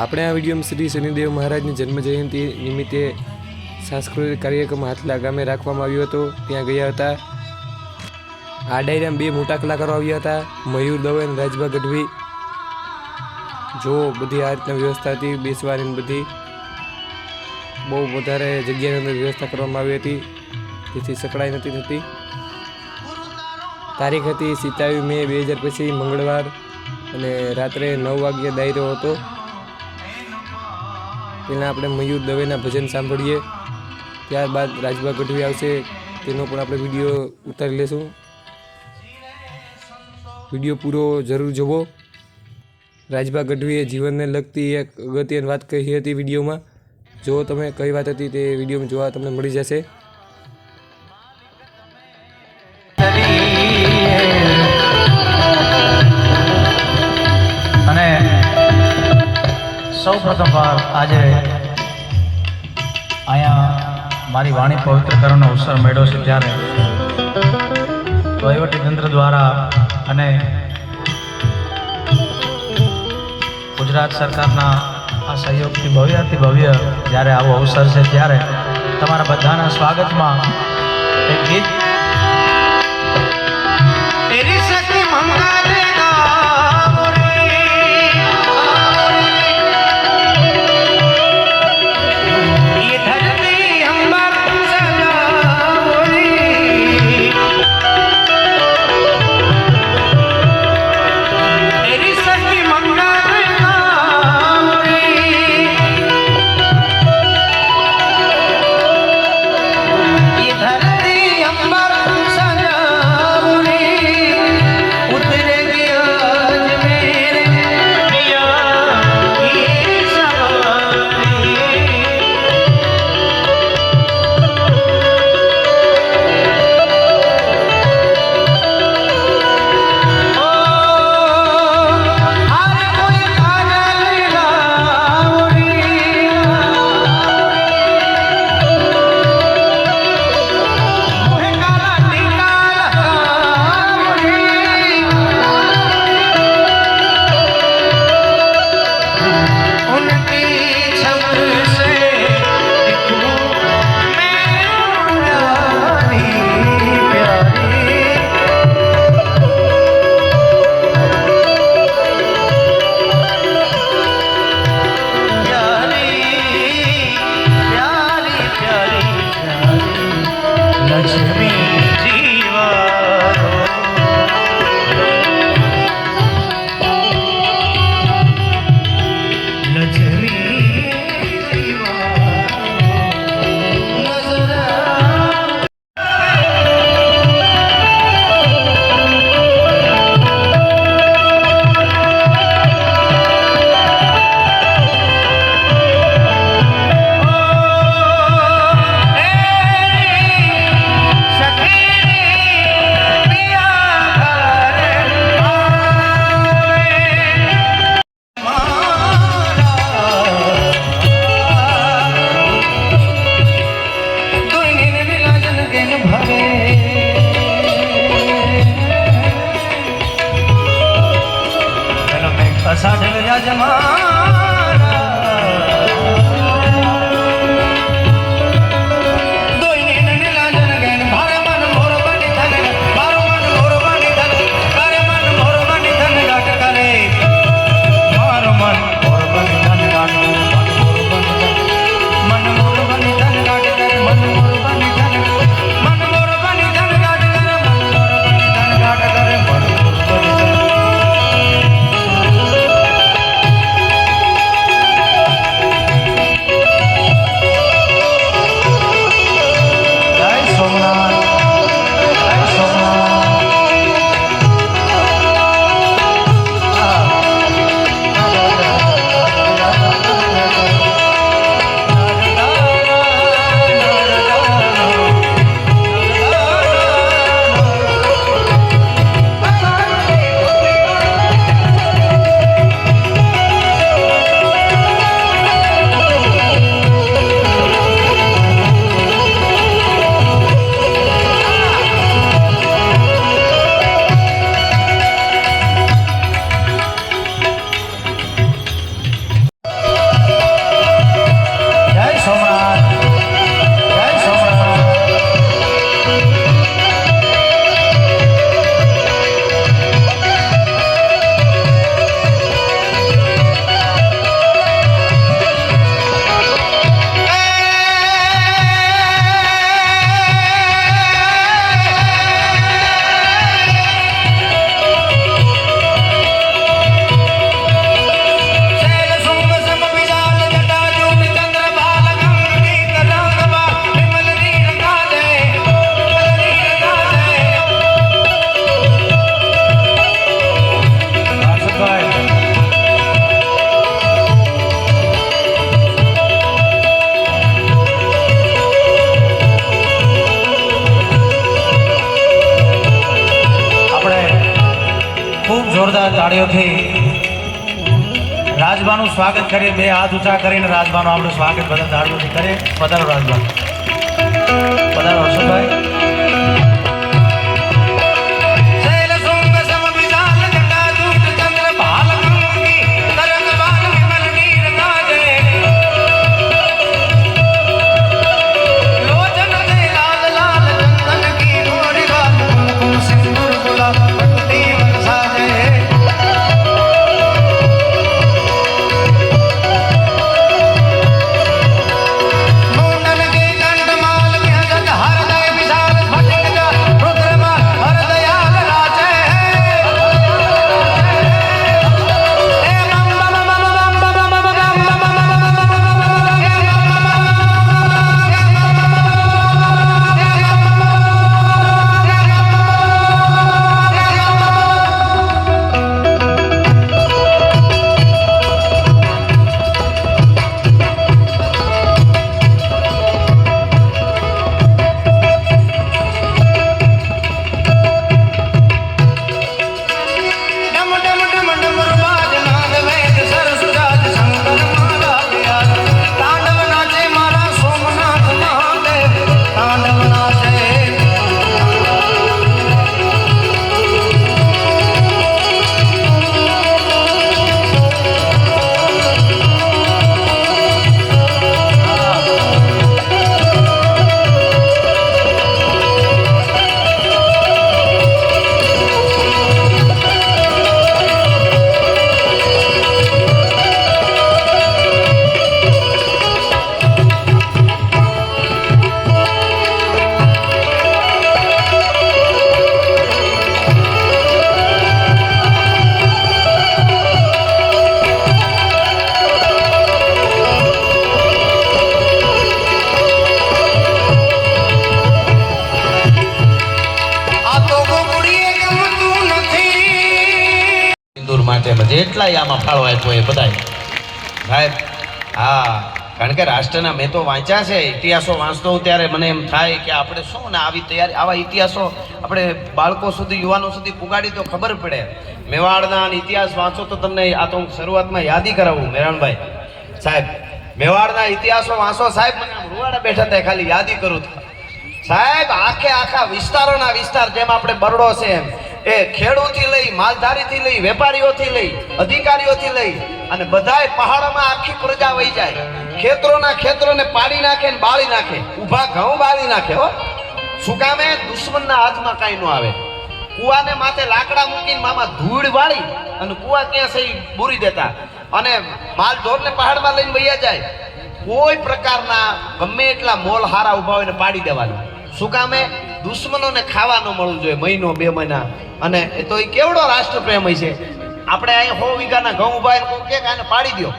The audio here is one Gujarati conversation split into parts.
આપણે આ વિડીયોમાં શ્રી શનિદેવ મહારાજની જન્મ જયંતિ નિમિત્તે સાંસ્કૃતિક કાર્યક્રમ હાથલા ગામે રાખવામાં આવ્યો હતો. ત્યાં ગયા હતા. આ ડાયરામાં બે મોટા કલાકારો આવ્યા હતા. મયુર દવે અને રાજભા ગઢવી. જો બધી આ રીતના વ્યવસ્થા હતી, બેસવાની બધી. બહુ વધારે જગ્યાની અંદર વ્યવસ્થા કરવામાં આવી હતી. જેથી સકડાઈ નથી થતી. તારીખ હતી સિત્તાવીસ મે બે હજાર પછી મંગળવાર. અને રાત્રે નવ વાગ્યે દાયરો હતો. પહેલાં આપણે મયુર દવેના ભજન સાંભળીએ, ત્યારબાદ રાજભા ગઢવી આવશે, તેનો પણ આપણે વીડિયો ઉતારી લેશું. વીડિયો પૂરો જરૂર જોવો. રાજભા ગઢવીએ જીવનને લગતી એક અગત્યની વાત કહી હતી વિડીયોમાં. જો તમે કઈ વાત હતી તે વિડીયોમાં જોવા તમને મળી જશે. સૌ પ્રથમવાર આજે અહીંયા મારી વાણી પવિત્ર કરવાનો અવસર મળ્યો છે ત્યારે વહીવટી તંત્ર દ્વારા અને ગુજરાત સરકારના આ સહયોગથી ભવ્યથી ભવ્ય જ્યારે આવો અવસર છે ત્યારે તમારા બધાના સ્વાગતમાં એક ગીત તાળીઓથી રાજબાનું સ્વાગત કરીએ. બે હાથ ઊંચા કરીને રાજબાનું આપણું સ્વાગત બધા તાળીઓથી કરીએ. પધારો રાજબા પધારો હર્ષદભાઈ. બધે એટલાય આમાં ફાળો આપ્યો એ બધાય. સાહેબ, હા, કારણ કે રાષ્ટ્રના મેં તો વાંચ્યા છે, ઇતિહાસો વાંચતો હું ત્યારે મને એમ થાય કે આપણે શું ને આવી તૈયારી, આવા ઇતિહાસો આપણે બાળકો સુધી, યુવાનો સુધી પુગાડી તો ખબર પડે. મેવાડના ઇતિહાસ વાંચો તો તમને આ તો હું શરૂઆતમાં યાદી કરાવું મેરાણભાઈ સાહેબ, મેવાડના ઇતિહાસો વાંચો. સાહેબ, મને આમ રૂવાડા બેઠા થાય, ખાલી યાદી કરું સાહેબ, આખે આખા વિસ્તારોના વિસ્તાર જેમ આપણે બરડો છે એમ. એ ખેડૂતથી લઈ, માલધારીથી લઈ, વેપારીઓથી લઈ, અધિકારીઓથી લઈ અને બધાય પહાડોમાં આખી પ્રજા વહી જાય. ખેતરોના ખેતરોને પાડી નાખે ને બાળી નાખે. ઊભા ઘઉં બાળી નાખે, હો. શું કામે દુશ્મનના હાથમાં કાંઈ ન આવે. કુવાને માથે લાકડા મૂકીને મામા ધૂળ વાળી અને કુવા ક્યાં સહી બૂરી દેતા. અને માલ ઢોરને પહાડમાં લઈને વૈયા જાય. કોઈ પ્રકારના ગમે એટલા મોલ હારા ઊભા હોય ને પાડી દેવાના. શું કામે દુશ્મનોને ખાવાનું મળવું જોઈએ મહિનો, બે મહિના. અને એ તો એ કેવડો રાષ્ટ્રપ્રેમ છે. આપણે અહીં હો વીઘાના ઘઉં ઊભા કે આને પાડી દો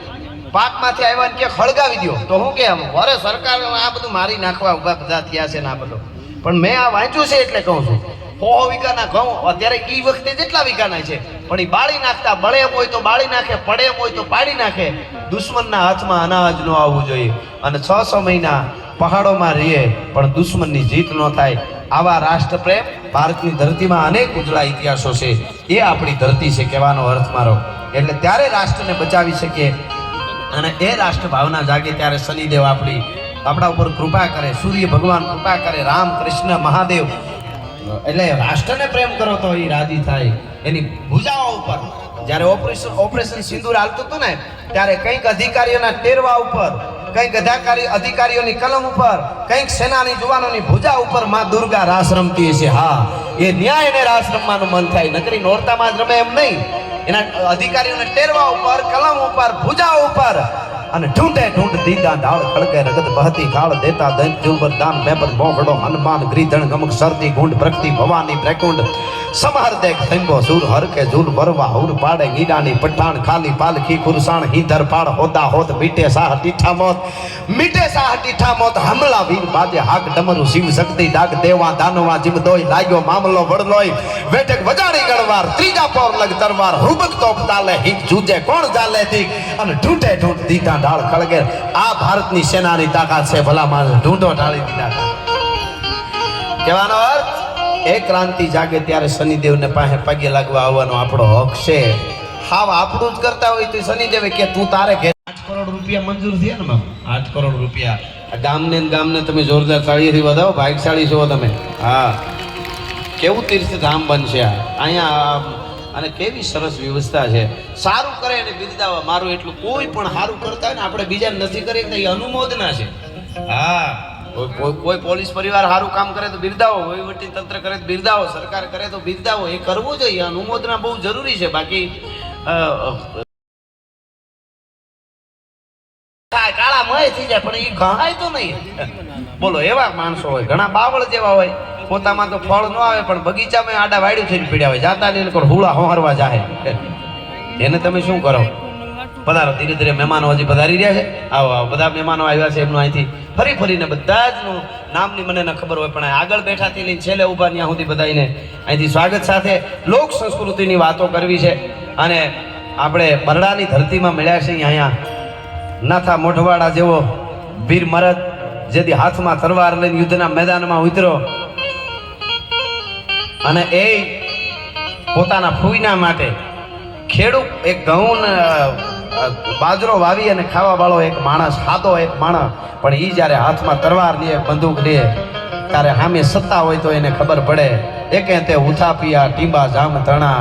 પાકમાંથી આવ્યા ને કે ખળગાવી દો તો હું કે અરે સરકાર આ બધું મારી નાખવા ઊભા બધા થયા છે ને આ બધું. પણ મેં આ વાંચ્યું છે એટલે કહું છું. હો વીઘાના ઘઉં, અત્યારે એ વખતે જેટલા વીઘાના છે, પણ એ બાળી નાખતા બળે એમ હોય તો બાળી નાખે, પડે એમ હોય તો પાડી નાખે. દુશ્મનના હાથમાં અનાજ ન આવવું જોઈએ. અને છ છ મહિના પહાડોમાં રહીએ, પણ દુશ્મનની જીત ન થાય. આવા રાષ્ટ્રપ્રેમ ભારતની ધરતીમાં અનેક ઉજળા ઇતિહાસો છે. એ આપણી ધરતી છે કહેવાનો અર્થ મારો. એટલે ત્યારે રાષ્ટ્રને બચાવી શકીએ અને એ રાષ્ટ્ર ભાવના જાગે ત્યારે શનિદેવ આપણી, આપણા ઉપર કૃપા કરે, સૂર્ય ભગવાન કૃપા કરે, રામ કૃષ્ણ મહાદેવ. એટલે રાષ્ટ્રને પ્રેમ કરો તો એ રાજી થાય. એની ભૂજાઓ ઉપર. જ્યારે ઓપરેશન ઓપરેશન સિંદૂર હાલતું હતું ને, ત્યારે કંઈક અધિકારીઓના ટેરવા ઉપર કંઈક અધિકારી અધિકારીઓની કલમ ઉપર, કંઈક સેનાની જુવાનોની ભુજા ઉપરમાં દુર્ગા રાસ રમતી હશે. હા, એ ન્યાય એને રાસ રમવાનું મન થાય. નકરી નોરતામાં જ રમે એમ નહીં. એના અધિકારીઓને ટેરવા ઉપર, કલમ ઉપર, ભુજા ઉપર અને ઢૂંઢે ઢૂંઢ દીદા ઢાળ ખડકે રગત બહતી કાળ દેતા દંત જુબર દાન મેપર મોહડો હનુમાન ગ્રીધણ ગમક શરદી ગુંડ પ્રકૃતિ ભવાની પ્રકુંડ સમહર દેખ થંગો સુર હર કે જૂર વરવા હુર પાડે ગીડાની પઠાણ ખાલી પાલખી ખુરસાણ હિધર પાડ હોદા હોત મીટે સાહ ટીઠા મોત. મીટે સાહ ટીઠા મોત હમલા વીર બાજે હાક ડમરુ શિવ શક્તિ ડાક દેવા દાનવા જીમ દોય લાગ્યો મામલો વડલોય. વેઠક વજાડી ગણવાર ત્રીજા પોર લગ તરવાર હુબક તોપ તાલે હિક જૂજે કોણ જાલે તીક. અને ઢૂંઢે ઢૂંઢ દીધા ઢાળ ખળગે. આ ભારતની સેનાની તાકાત છે. ભલા માણસ ઢૂંઢો ઢાળી દીધા કહેવાનો અર્થ એ ક્રાંતિ જાગે ત્યારે શનિદેવને પાસે પગે લાગવા આવવાનો આપણો હક છે. હાવ આપણું જ કરતા હોય તો શનિદેવે કે તું તારે ઘેર આઠ કરોડ રૂપિયા મંજૂર થયા ને બાપુ? આઠ કરોડ રૂપિયા. ગામને ગામને તમે જોરદાર તાળીથી વધાવો ભાગશાળી છો તમે. હા. કેવું તીર્થધામ બનશે આ? અહીંયા અને કેવી સરસ વ્યવસ્થા છે. સારું કરે અને બિરદાવા મારું એટલું કોઈ પણ સારું કરતા હોય ને, આપણે બીજાને નથી કરીએ એ અનુમોદના છે. હા, કોઈ- પોલીસ પરિવાર સારું કામ કરે તો બિરદાવો, વહીવટી તંત્ર કરે તો બિરદાવો, સરકાર કરે તો બિરદાવો, એ કરવું જોઈએ. અનુમોદના બહુ જરૂરી છે. બાકી કાળા મય થઈ જાય, પણ એ ઘણાય તો નહીં. બોલો, એવા માણસો હોય, ઘણા બાવળ જેવા હોય. પોતામાં તો ફળ ન આવે, પણ બગીચામાં આડા વાડ્યું થઈને પીડ્યા હોય. જાતા ને કોઈ હુળા હોહરવા જાય એને તમે શું કરો? પધારો, ધીરે ધીરે મહેમાનો હજી પધારી રહ્યા છે. આવો આવો, બધા મહેમાનો આવ્યા છે એમનું અહીંથી ફરી ફરીને બધા જ નામની મને ન ખબર હોય, પણ આગળ બેઠાથી લઈને છેલ્લે ઊભા ત્યાં સુધી બધાને અહીંથી સ્વાગત સાથે લોક સંસ્કૃતિની વાતો કરવી છે. અને આપણે બરડાની ધરતીમાં મળ્યા છે અહીંયા. નાથા મોઢવાડા જેવો વીર મરદ, જેથી હાથમાં તરવાર લઈને યુદ્ધના મેદાનમાં ઉતર્યો. અને એ પોતાના ફૂઈના માટે ખેડૂત એક ઘઉં બાજરો વાવી અને ખાવા વાળો એક માણસ સાદો એક માણસ, પણ એ જ્યારે હાથમાં તરવાર લે, બંદૂક લે, ત્યારે સામે સત્તા હોય તો એને ખબર પડે. એકે તે ઉથાપિયા, ટીંબા, જામ તણા